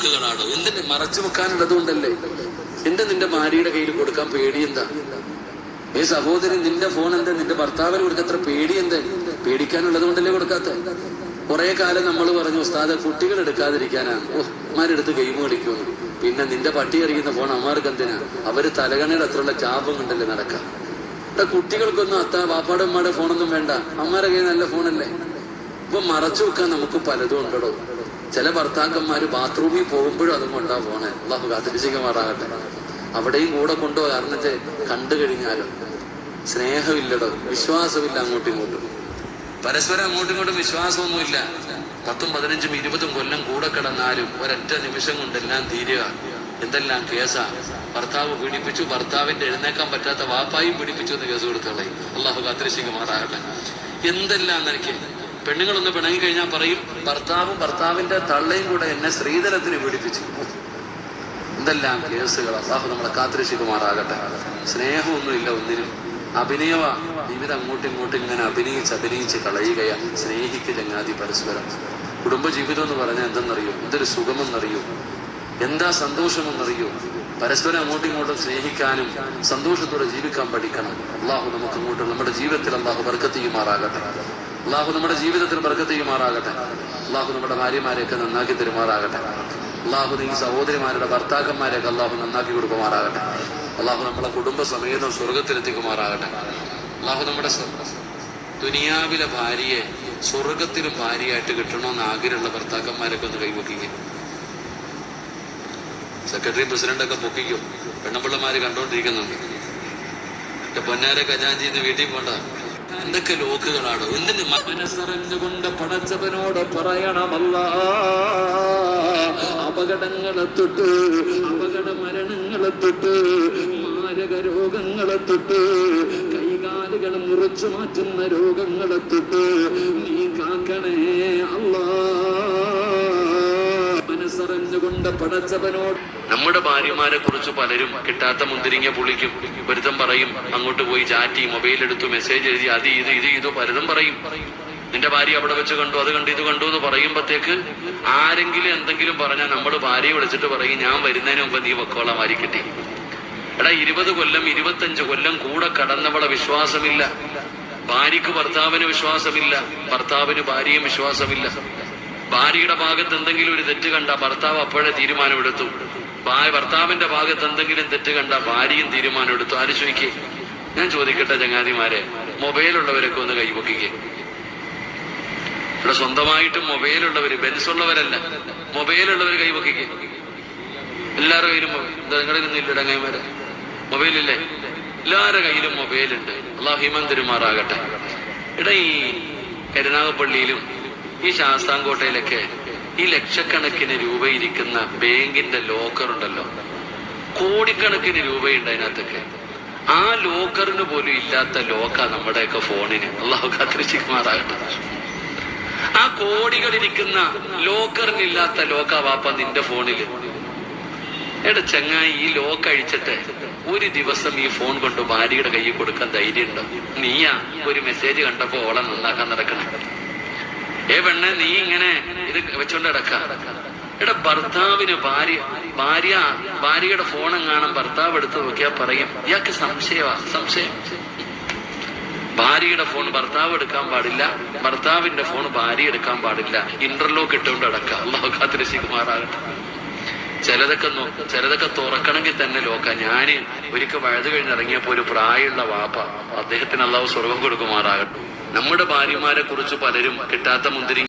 ലോക്കുകളാണോ എന്തിന്റെ മറച്ചു വെക്കാനുള്ളത് കൊണ്ടല്ലേ? എന്റെ നിന്റെ ഭാര്യയുടെ കയ്യിൽ കൊടുക്കാൻ പേടി എന്താ? ഏ സഹോദരൻ നിന്റെ ഫോൺ എന്താ? നിന്റെ ഭർത്താവിന് കൊടുക്കത്ര പേടി എന്താ? പേടിക്കാനുള്ളത് കൊണ്ടല്ലേ കൊടുക്കാത്ത കുറെ കാലം നമ്മൾ പറഞ്ഞു ഉസ്താദ് കുട്ടികൾ എടുക്കാതിരിക്കാനാണ് ഓ അമ്മാരെടുത്ത് ഗെയിം കളിക്കുന്നു പിന്നെ നിന്റെ പട്ടി അറിയുന്ന ഫോൺ അമ്മാർക്ക് എന്തിനാ? അവർ തലകണയുടെ അത്രയുള്ള ചാപം കണ്ടല്ലേ നടക്കാം. ഇവിടെ കുട്ടികൾക്കൊന്നും അത്ത വാപ്പാടെ അമ്മയുടെ ഫോണൊന്നും വേണ്ട. അമ്മാരെ കയ്യിൽ നല്ല ഫോണല്ലേ ഇപ്പൊ മറച്ചു വെക്കാൻ നമുക്ക് പലതും ഉണ്ടോ ചില ഭർത്താക്കന്മാര് ബാത്റൂമിൽ പോകുമ്പോഴും അതും കൊണ്ടാ പോണേ. അള്ളാഹു കാത്തിരിച്ചുമാറാകട്ടെ അവിടെയും കൂടെ കൊണ്ടുപോയി അറിഞ്ഞിട്ട് കണ്ടു കഴിഞ്ഞാലോ സ്നേഹമില്ലടോ. വിശ്വാസമില്ല അങ്ങോട്ടും ഇങ്ങോട്ടും. പരസ്പരം അങ്ങോട്ടും ഇങ്ങോട്ടും വിശ്വാസമൊന്നുമില്ല. പത്തും പതിനഞ്ചും ഇരുപതും കൊല്ലം കൂടെ കിടന്നാലും ഒരൊറ്റ നിമിഷം കൊണ്ടെല്ലാം തീരുക. എന്തെല്ലാം കേസാ? ഭർത്താവ് പീഡിപ്പിച്ചു ഭർത്താവിന്റെ എഴുന്നേക്കാൻ പറ്റാത്ത വാപ്പായും പീഡിപ്പിച്ചു എന്ന് കേസ് കൊടുത്തോളെ അള്ളാഹു കാത്തിരിശിക്കുമാറാകട്ടെ എന്തെല്ലാം നിനക്ക് പെണ്ണുങ്ങളൊന്ന് പിണങ്ങി കഴിഞ്ഞാൽ പറയും ഭർത്താവും ഭർത്താവിന്റെ തള്ളയും കൂടെ എന്നെ സ്ത്രീധനത്തിന് പീഡിപ്പിച്ചു എന്തെല്ലാം കേസുകൾ? അള്ളാഹു നമ്മളെ കാത്തിരക്ഷിക്കുമാറാകട്ടെ. സ്നേഹമൊന്നുമില്ല ഒന്നിനും. അഭിനയവ ജീവിതം അങ്ങോട്ടും ഇങ്ങോട്ടും ഇങ്ങനെ അഭിനയിച്ച് അഭിനയിച്ച് കളയുകയാ. സ്നേഹിക്ക് ചങ്ങാതി പരസ്പരം. കുടുംബജീവിതം എന്ന് പറഞ്ഞാൽ എന്തെന്നറിയോ? എന്തൊരു സുഖമെന്നറിയോ? എന്താ സന്തോഷമെന്നറിയോ? പരസ്പരം അങ്ങോട്ടും ഇങ്ങോട്ടും സ്നേഹിക്കാനും സന്തോഷത്തോടെ ജീവിക്കാൻ പഠിക്കണം. അള്ളാഹു നമുക്ക് അങ്ങോട്ടും നമ്മുടെ ജീവിതത്തിൽ അള്ളാഹു ബർക്കത്തിയുമാറാകട്ടെ അള്ളാഹു നമ്മുടെ ജീവിതത്തിൽ ബർക്കത്തിയുമാറാകട്ടെ അള്ളാഹു നമ്മുടെ ഭാര്യമാരെയൊക്കെ നന്നാക്കി തരുമാറാകട്ടെ. അള്ളാഹു ഈ സഹോദരിമാരുടെ ഭർത്താക്കന്മാരെയൊക്കെ അള്ളാഹു നന്നാക്കി കൊടുക്കുമാറാകട്ടെ. അള്ളാഹു നമ്മളെ കുടുംബ സമേതം സ്വർഗത്തിലെത്തിക്കുമാറാകട്ടെ അള്ളാഹു നമ്മുടെ ദുനിയാവിലെ ഭാര്യയെ സ്വർഗത്തിലും ഭാര്യയായിട്ട് കിട്ടണമെന്ന് ആഗ്രഹമുള്ള ഭർത്താക്കന്മാരൊക്കെ ഒന്ന് കൈവക്കിക്കുക സെക്രട്ടറി പ്രസിഡന്റ് ഒക്കെ പൊക്കിക്കും. പെണ്ണപ്പിള്ളമാര് കണ്ടോണ്ടിരിക്കുന്നുണ്ട്. എന്റെ പൊന്നാരെ ഇന്ന് വീട്ടിൽ പോണ്ട. എന്തൊക്കെ ലോക്കുകളാണോ? എന്തിന് മനസ്സറിഞ്ഞുകൊണ്ട് പടച്ചവനോട് പറയണമല്ല. അപകടങ്ങളെ തൊട്ട് അപകട മരണങ്ങളെ തൊട്ട് മാരക രോഗങ്ങളെ തൊട്ട് കൈകാലുകൾ മുറിച്ചു മാറ്റുന്ന രോഗങ്ങളെ തൊട്ട് നീ കാക്കണേ അല്ലാ. മനസ്സറിഞ്ഞുകൊണ്ട് പടച്ചവനോട് നമ്മുടെ ഭാര്യമാരെ കുറിച്ച് പലരും കിട്ടാത്ത മുന്തിരിങ്ങ പുളിക്കും ഒരുത്തം പറയും. അങ്ങോട്ട് പോയി ചാറ്റി മൊബൈൽ എടുത്തു മെസ്സേജ് എഴുതി അത് ഇത് ഇത് ഇത് പലതും പറയും. നിന്റെ ഭാര്യ അവിടെ വെച്ച് കണ്ടു അത് കണ്ടു ഇത് കണ്ടു എന്ന് പറയുമ്പത്തേക്ക് ആരെങ്കിലും എന്തെങ്കിലും പറഞ്ഞാൽ നമ്മൾ ഭാര്യയെ വിളിച്ചിട്ട് പറയും ഞാൻ വരുന്നതിന് മുമ്പ് നീ വെക്കോളം മാരി കിട്ടി. എടാ ഇരുപത് കൊല്ലം ഇരുപത്തഞ്ച് കൊല്ലം കൂടെ കടന്നവളെ വിശ്വാസമില്ല. ഭാര്യക്ക് ഭർത്താവിന് വിശ്വാസമില്ല. ഭർത്താവിന് ഭാര്യയും വിശ്വാസമില്ല. ഭാര്യയുടെ ഭാഗത്ത് എന്തെങ്കിലും ഒരു തെറ്റ് കണ്ട ഭർത്താവ് അപ്പോഴേ തീരുമാനമെടുത്തു. ഭർത്താവിന്റെ ഭാഗത്ത് എന്തെങ്കിലും തെറ്റ് കണ്ട ഭാര്യയും തീരുമാനമെടുത്തു ആര് ചോദിക്കേ? ഞാൻ ചോദിക്കട്ടെ ചങ്ങാതിമാരെ. മൊബൈലുള്ളവരൊക്കെ ഒന്ന് കൈപൊക്കിക്കേ. ഇവിടെ സ്വന്തമായിട്ട് മൊബൈലുള്ളവര് ബെൻസ് ഉള്ളവരല്ല മൊബൈലുള്ളവർ കൈപൊക്കിക്കേ. എല്ലാവരുടെ കയ്യിലും നിങ്ങളുടെ ഇല്ലട കൈമാരെ മൊബൈലില്ലേ? എല്ലാവരുടെ കയ്യിലും മൊബൈലുണ്ട്. അള്ളാഹിമൻ തിരുമാറാകട്ടെ. ഇട ഈ കരുനാഗപ്പള്ളിയിലും ഈ ശാസ്താംകോട്ടയിലൊക്കെ ഈ ലക്ഷക്കണക്കിന് രൂപ ഇരിക്കുന്ന ബാങ്കിന്റെ ലോക്കർ ഉണ്ടല്ലോ കോടിക്കണക്കിന് രൂപയുണ്ട് അതിനകത്തൊക്കെ. ആ ലോക്കറിന് പോലും ഇല്ലാത്ത ലോക്ക നമ്മുടെയൊക്കെ ഫോണിന്. അള്ളാഹു ആ കോടികളിരിക്കുന്ന ലോക്കറിനില്ലാത്ത ലോക്ക വാപ്പ നിന്റെ ഫോണിൽ. എടാ ചങ്ങായി ഈ ലോക്ക് അഴിച്ചിട്ട് ഒരു ദിവസം ഈ ഫോൺ കൊണ്ട് ഭാര്യയുടെ കയ്യിൽ കൊടുക്കാൻ ധൈര്യം ഉണ്ടോ നീയാ ഒരു മെസ്സേജ് കണ്ടപ്പോ ഓളെ നന്നാക്കാൻ നടക്കണം. ഏ പെണ്ണെ നീ ഇങ്ങനെ ഇത് വെച്ചോണ്ട് കിടക്ക എടാ ഭർത്താവിന് ഭാര്യ ഭാര്യ ഭാര്യയുടെ ഫോൺ എങ്ങാനും ഭർത്താവ് എടുത്ത് നോക്കിയാ പറയും ഇയാൾക്ക് സംശയമാ സംശയം. ഭാര്യയുടെ ഫോൺ ഭർത്താവ് എടുക്കാൻ പാടില്ല ഭർത്താവിന്റെ ഫോൺ ഭാര്യ എടുക്കാൻ പാടില്ല ഇന്റർലോക്ക് ഇട്ടുകൊണ്ട് കിടക്കുക അള്ളാഹു കാത്തിരശിക്കുമാറാകട്ടെ ചിലതൊക്കെ ചിലതൊക്കെ തുറക്കണമെങ്കിൽ തന്നെ ലോക്ക. ഞാൻ ഒരിക്കൽ വഴുതു കഴിഞ്ഞിറങ്ങിയപ്പോ ഒരു പ്രായമുള്ള വാപ്പ അദ്ദേഹത്തിന് അള്ളാഹു സ്വർഗം കൊടുക്കുമാറാകട്ടെ. നമ്മുടെ ഭാര്യമാരെ കുറിച്ച് പലരും കിട്ടാത്ത മുന്തിരി